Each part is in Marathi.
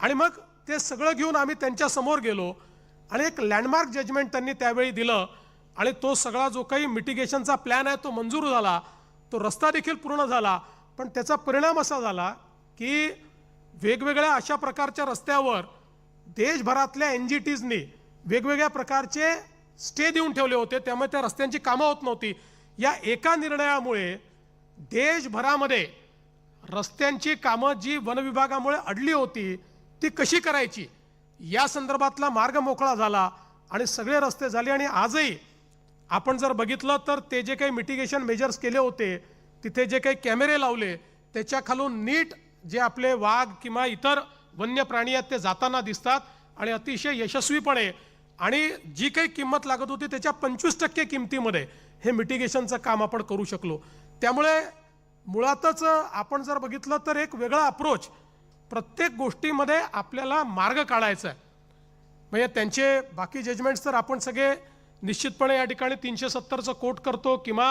आणि मग ते सगळं घेऊन आम्ही त्यांच्यासमोर गेलो आणि एक लँडमार्क जजमेंट त्यांनी त्यावेळी दिलं आणि तो सगळा जो काही मिटिगेशनचा प्लॅन आहे तो मंजूर झाला. तो रस्ता देखील पूर्ण झाला. पण त्याचा परिणाम असा झाला की वेगवेगळ्या अशा प्रकारच्या रस्त्यावर देशभरातल्या एन जी टीजनी वेगवेगळ्या प्रकारचे स्टे देऊन ठेवले होते. त्यामुळे त्या रस्त्यांची कामं होत नव्हती. या एका निर्णयामुळे देशभरामध्ये रस्त्यांची कामं जी वनविभागामुळे अडली होती ती कशी करायची? या संदर्भातला मार्ग मोकळा झाला आणि सगळे रस्ते झाले आणि आजही आपण जर बघितलं तर ते जे काही मिटिगेशन मेजर्स केले होते तिथे जे काही कॅमेरे लावले त्याच्या खालून नीट जे आपले वाघ किंवा इतर वन्य प्राणी आहेत ते जाताना दिसतात आणि अतिशय यशस्वीपणे आणि जी काही किंमत लागत होती त्याच्या पंचवीस टक्के किमतीमध्ये हे मिटिगेशनचं काम आपण करू शकलो. त्यामुळे मुळातच आपण जर बघितलं तर एक वेगळा अप्रोच प्रत्येक गोष्टीमध्ये आपल्याला मार्ग काढायचा आहे. म्हणजे त्यांचे बाकी जजमेंट्स तर आपण सगळे निश्चितपणे या ठिकाणी तीनशे सत्तरचं कोट करतो किंवा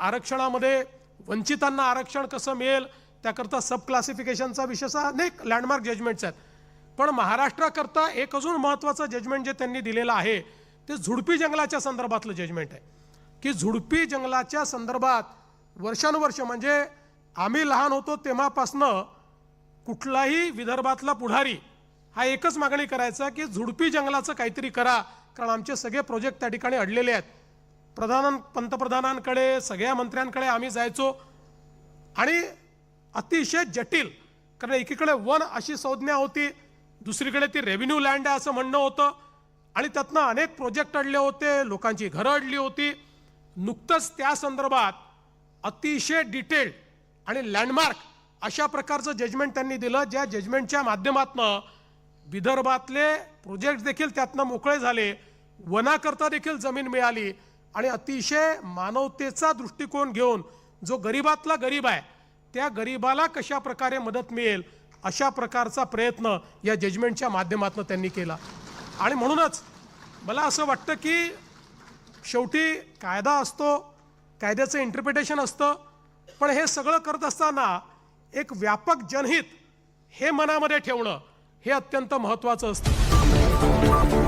आरक्षणामध्ये वंचितांना आरक्षण कसं मिळेल त्याकरता सब क्लासिफिकेशनचा विशेष अनेक लँडमार्क जजमेंट्स आहेत. पण महाराष्ट्राकरता एक अजून महत्त्वाचं जजमेंट जे त्यांनी दिलेलं आहे ते झुडपी जंगलाच्या संदर्भातलं जजमेंट आहे. की झुडपी जंगलाच्या संदर्भात वर्षानुवर्ष म्हणजे आम्ही लहान होतो तेव्हापासनं कुठलाही विदर्भातला पुढारी हा एकच मागणी करायचा की झुडपी जंगलाचं काहीतरी करा कारण आमचे सगळे प्रोजेक्ट त्या ठिकाणी अडलेले आहेत. प्रधान पंतप्रधानांकडे सगळ्या मंत्र्यांकडे आम्ही जायचो. आणि अतिशय जटिल कारण एकीकडे वन अशी संज्ञा होती दुसरीकडे ती रेव्हेन्यू लँड आहे असं म्हणणं होतं. आणि त्यातनं अनेक प्रोजेक्ट अडले होते लोकांची घरं अडली होती. नुकतंच त्या संदर्भात अतिशय डिटेल्ड आणि लँडमार्क अशा प्रकारचं जजमेंट त्यांनी दिलं ज्या जजमेंटच्या माध्यमातनं विदर्भातले प्रोजेक्ट देखील त्यातनं मोकळे झाले. वनाकरता देखील जमीन मिळाली आणि अतिशय मानवतेचा दृष्टिकोन घेऊन जो गरीबातला गरीब आहे त्या गरीबाला कशा प्रकारे मदत मिळेल अशा प्रकारचा प्रयत्न या जजमेंटच्या माध्यमातून त्यांनी केला. आणि म्हणूनच मला असं वाटतं की शेवटी कायदा असतो कायद्याचं इंटरप्रिटेशन असतं पण हे सगळं करत असताना एक व्यापक जनहित हे मनामध्ये ठेवणं हे अत्यंत महत्त्वाचं असतं.